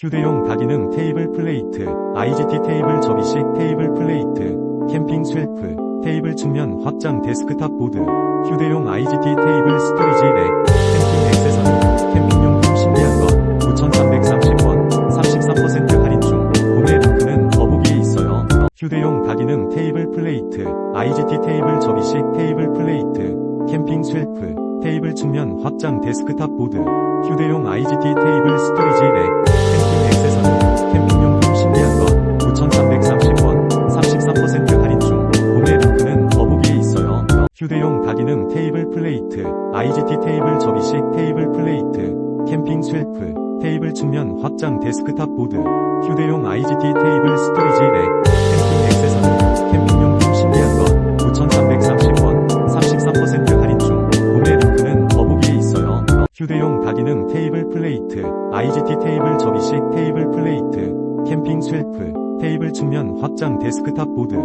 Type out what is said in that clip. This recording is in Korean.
휴대용 다기능 테이블 플레이트, IGT 테이블 접이식 테이블 플레이트, 캠핑 쉘프, 테이블 측면 확장 데스크탑 보드, 휴대용 IGT 테이블 스토리지 렉, 캠핑 액세서리, 캠핑용품 신비한 것, 9,330원, 34% 할인 중, 구매 링크는 더보기에 있어요. 휴대용 다기능 테이블 플레이트, IGT 테이블 접이식 테이블 플레이트, 캠핑 쉘프, 테이블 측면 확장 데스크탑 보드, 휴대용 IGT 테이블 스토리지 렉, 휴대용 다기능 테이블 플레이트, IGT 테이블 접이식 테이블 플레이트, 캠핑 쉘프, 테이블 측면 확장 데스크탑 보드, 휴대용 IGT 테이블 스토리지 렉, 캠핑 액세서리, 캠핑용품 신비한 것, 9,330원, 34% 할인 중, 구매 링크는 더보기에 있어요. 휴대용 다기능 테이블 플레이트, IGT 테이블 접이식 테이블 플레이트, 캠핑 쉘프, 테이블 측면 확장 데스크탑 보드,